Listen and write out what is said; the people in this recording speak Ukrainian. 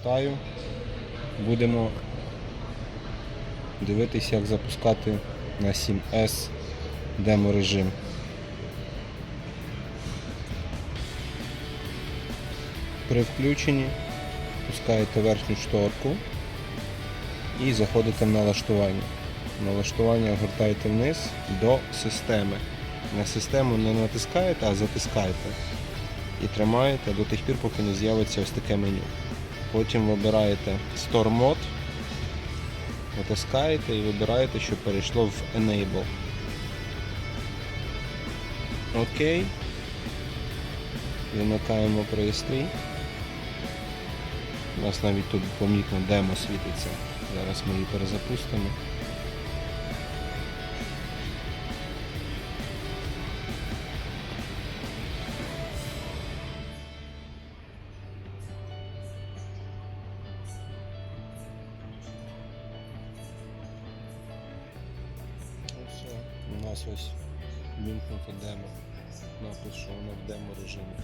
Вітаю. Будемо дивитися, як запускати на 7S демо режим. При включенні пускаєте верхню шторку і заходите в налаштування. Налаштування огортаєте вниз до системи. На систему не натискаєте, а затискаєте. І тримаєте до тих пір, поки не з'явиться ось таке меню. Потім вибираєте Store Mode, натискаєте і вибираєте, що перейшло в Enable. Окей. Вимикаємо пристрій. У нас навіть тут помітно демо світиться. Зараз ми її перезапустимо. Нас ось вімкнуто демо. Напис, що воно в демо режимі.